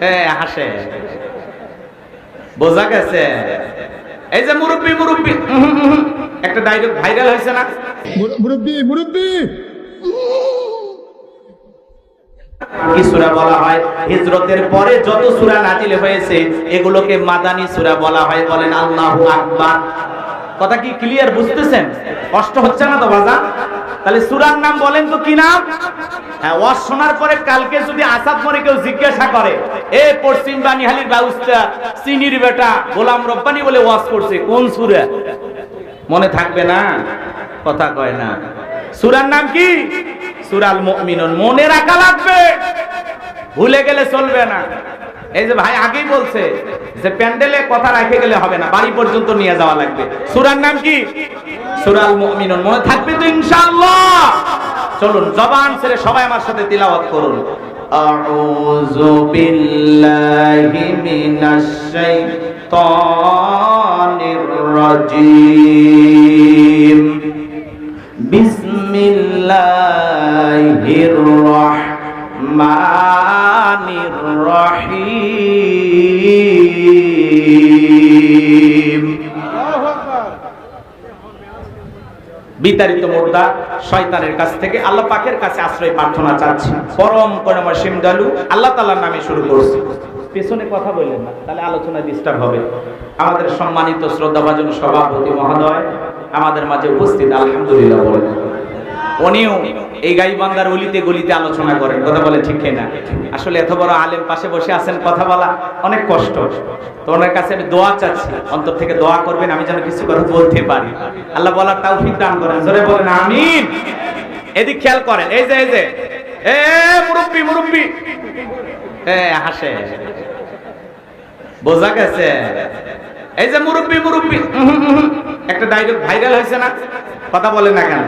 হ্যাঁ হাসে। বোঝা গেছে? এই যে মুরব্বি মুরব্বি একটা ভাইরাল হয়েছে না? মুরব্বী মুরব্বী। কি সূরা বলা হয়? হিজরতের পরে যত সূরা নাজিল হয়েছে এগুলোকে মাদানী সূরা বলা হয় বলেন আল্লাহু আকবার। কথা কি ক্লিয়ার বুঝতেছেন? কষ্ট হচ্ছে না তো বাজা তাহলে সুরার নাম বলেন তো কি নাম? হ্যাঁ ওয়াজ শোনার পরে কালকে যদি আসাদ মরে কেউ জিজ্ঞাসা করে, এ পশ্চিম বানিহালির ব্যবস্থা সিনির বেটা, গোলাম রব্বানি বলে ওয়াজ করছে, কোন সূরা? মনে থাকবে না? কথা কয় না। সুরার নাম কি? সুরাল মুমিনুন। মনে রাখা লাগবে। ভুলে গেলে চলবে না। এই যে ভাই আগেই বলছে যে প্যান্ডেলে কথা রেখে গেলে হবে না, বাড়ি পর্যন্ত নিয়ে যাওয়া লাগবে। সূরার নাম কি? সূরাল মুমিনুন। মনে থাকবে তো ইনশাআল্লাহ। চলুন, জবান ছেড়ে সবাই আমার সাথে তিলাওয়াত করুন। আউযু বিল্লাহি মিনাশ শাইতানির রাজিম। বিসমিল্লাহির রহমানির রহিম। বিতাড়িত মুর্দা শয়তানের কাছ থেকে আল্লাহ পাকের কাছে আশ্রয় প্রার্থনা চাচ্ছি। পরম করুণাময় সিমদালু আল্লাহ তাআলার নামে শুরু করছি। পেছনে কথা বললেন না, তাহলে আলোচনা ডিস্টার্ব হবে। আমাদের সম্মানিত শ্রদ্ধাভাজন সভাপতি মহোদয় আমাদের মাঝে উপস্থিত, আলহামদুলিল্লাহ বলেন। উনিও এই গাইবান্দার অলিতে গলিতে আলোচনা করেন, কথা বলে ঠিক না আসলে এত বড় আলেম পাশে বসে আছেন, কথা বলা অনেক কষ্ট। তো ওনার কাছে আমি দোয়া চাচ্ছি, অন্তর থেকে দোয়া করবেন, আমি যেন কিছু কথা বলতে পারি। আল্লাহ বলার তৌফিক দান করেন, জোরে বলেন, আমিন। এদিক খেয়াল করেন, এই যে এই যে। এ, মুরব্বি মুরব্বি। এ, হাসে। বোঝা গেছে। এই যে মুরব্বি মুরব্বি। একটা ডাইলগ ভাইরাল হয়েছে না? কথা বলেন না কেন?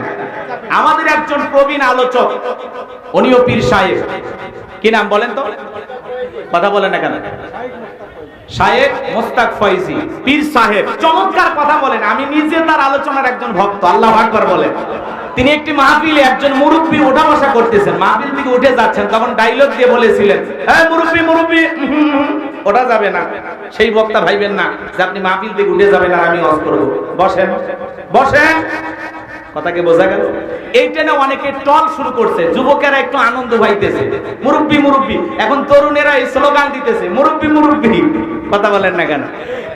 আমাদের একজন প্রবীণ আলোচক, উনিও পীর সাহেব। কি নাম বলেন তো? কথা বলেন না কেন? সাহেব মোস্তাক ফয়জি, পীর সাহেব। চমৎকার কথা বলেন। আমি নিজে তার আলোচনার একজন ভক্ত, আল্লাহ আকবার বলেন। তিনি একটি মাহফিলে একজন মুরব্বী ওঠা বসা করতেছেন। মাহফিল থেকে উঠে যাচ্ছেন, তখন ডাইলগ দিয়ে বলেছিলেন হ্যাঁ মুরব্বী মুরব্বী ওটা যাবে না। সেই বক্তা ভাইবেন না যে আপনি মাহফিল থেকে উঠে যাবেন আর আমি অফ করব বসেন বসেন। কথাকে বোঝা গেল? এইটা না অনেকে টল শুরু করছে, যুবকেরা একটু আনন্দ পাইতেছে। এখন তরুণেরা এই স্লোগান দিতেছে কথা বলেন না কেন?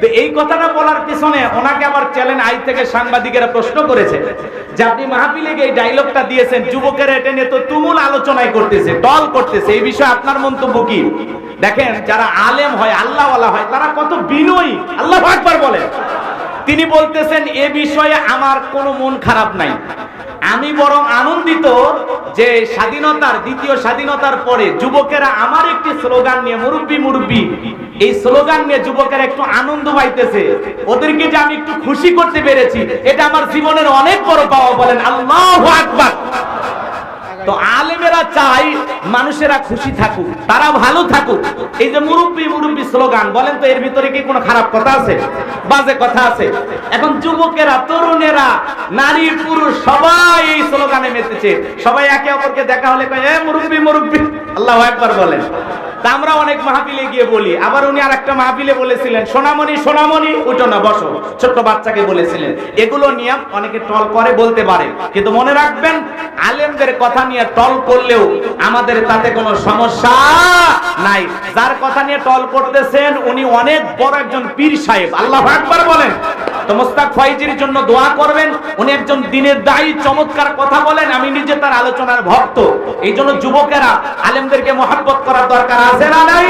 তো এই কথাটা বলার পিছনে ওনাকে আবার আই থেকে সাংবাদিকেরা প্রশ্ন করেছে যে আপনি মাহফিলে এই ডায়লগটা দিয়েছেন, যুবকেরা এটা নিয়ে তো তুমুল আলোচনায় করতেছে, টল করতেছে। এই বিষয়ে আপনার মন্তব্য কি? দেখেন, যারা আলেম হয়, আল্লাহওয়ালা হয়, তারা কত বিনয়ী। আল্লাহ একবার বলেন। তিনি বলতেছেন, এ বিষয়ে আমার কোনো মন খারাপ নাই। আমি বরং আনন্দিত যে স্বাধীনতার, দ্বিতীয় স্বাধীনতার পরে যুবকেরা আমার একটি স্লোগান নিয়ে, মুরব্বী মুরব্বী, এই স্লোগান নিয়ে যুবকেরা একটু আনন্দ পাইতেছে। ওদেরকে যে আমি একটু খুশি করতে পেরেছি, এটা আমার জীবনের অনেক বড় পাওয়া বলেন, আল্লাহ আকবার। তো আলেমেরা চাই মানুষেরা খুশি থাকুক, তারা ভালো থাকুক। এই যে মুরব্বী মুরব্বী স্লোগান, বলেন তো এর ভিতরে কি কোনো খারাপ কথা আছে? বাজে কথা আছে। এখন যুবকেরা, তরুণেরা, নারী, পুরুষ, সবাই এই স্লোগানে মেতেছে। সবাই একে অপরকে দেখা হলে কয়, এ মুরব্বী মুরব্বী। আল্লাহ একবার বলেন। তা আমরা অনেক মাহফিলে গিয়ে বলি। আবার উনি আর একটা মাহফিলে বলেছিলেন, সোনামণি সোনামণি, উঠো না, বসো। ছোট্ট বাচ্চাকে বলেছিলেন। এগুলো নিয়ম অনেকে টল করে বলতে পারে। কিন্তু মনে রাখবেন, আলেমদের কথা নিয়ে টল করলেও আমাদের তাতে কোনো সমস্যা নাই। যার কথা নিয়ে টল করতেছেন, উনি অনেক বড় একজন পীর সাহেব। আল্লাহ একবার বলেন। তো মোস্তাক ফয়জির জন্য দোয়া করবেন। উনি একজন দিনের দায়ী, চমৎকার কথা বলেন। আমি নিজে তার আলোচনার ভক্ত। এই জন্য যুবকেরা, আলেমদেরকে মহাব্বত করার দরকার আছে না নাই?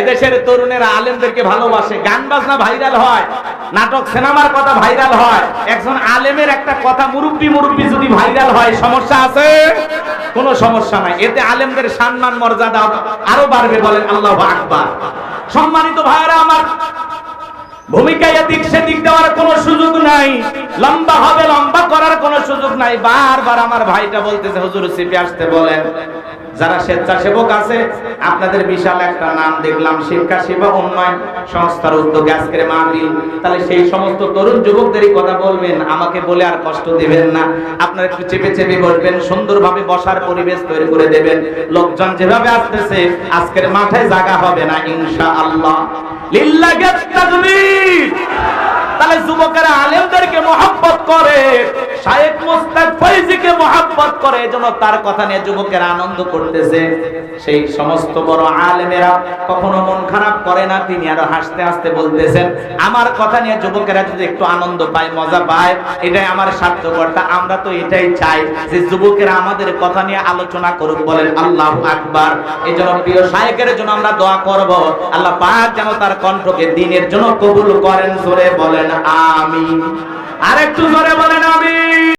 এদেশের তরুণেরা আলেমদেরকে ভালোবাসে। গান বাজনা ভাইরাল হয়, নাটক, সিনেমার কথা ভাইরাল হয়। একজন আলেমের একটা কথা মুরব্বি মুরব্বি যদি ভাইরাল হয়, সমস্যা আছে? কোনো সমস্যা নাই। এতে আলেমদের সম্মান, মর্যাদা আরও বাড়বে বলেন আল্লাহ আকবার। সম্মানিত ভাইরা আমার ভূমিকায় এদিক সেদিক দেওয়ার কোনো সুযোগ নাই। লম্বা হবে, লম্বা করার কোনো সুযোগ নাই। বারবার আমার ভাইটা বলতেছে, হুজুর, সিপে আসতে বলেন। যারা স্বেচ্ছাসেবক আছে, আপনাদের বিশাল একটা নাম দেখলাম, শিক্ষা, সেবা, উন্নয়ন সংস্থার উদ্যোগে আজকের মাহফিল। তাহলে সেই সমস্ত তরুণ যুবকদেরই কথা বলবেন, আমাকে বলে আর কষ্ট দিবেন না। আপনারা একটু চেপে চেপে বসবেন, সুন্দরভাবে বসার পরিবেশ তৈরি করে দেবেন। লোকজন যেভাবে আসতেছে, আজকের মাঠে জায়গা হবে না, ইনশাআল্লাহ। আল্লাহ তাহলে যুবকেরা, আলেমদেরকে মহব্বত করে, শায়েখ মুস্তাক ফৈজিকে মহব্বত করে, এজন্য তার কথা নিয়ে যুবকেরা আনন্দ করতেছে। সেই সমস্ত বড় আলেমেরা কখনো মন খারাপ করে না, তিনি আরও হাসতে হাসতে বলতেছেন, আমার কথা নিয়ে যুবকেরা যদি একটু আনন্দ পায়, মজা পায়, এটাই আমার সার্থকতা আমরা তো এটাই চাই যে যুবকেরা আমাদের কথা নিয়ে আলোচনা করুক, বলেন আল্লাহু আকবার। এই জন্য প্রিয় শায়েকের জন্য আমরা দোয়া করব, আল্লাহ পাক যেন তার কণ্ঠকে দিনের জন্য কবুল করেন, জোরে বলেন, আমিন। আর একটু জোরে বলেন আমিন।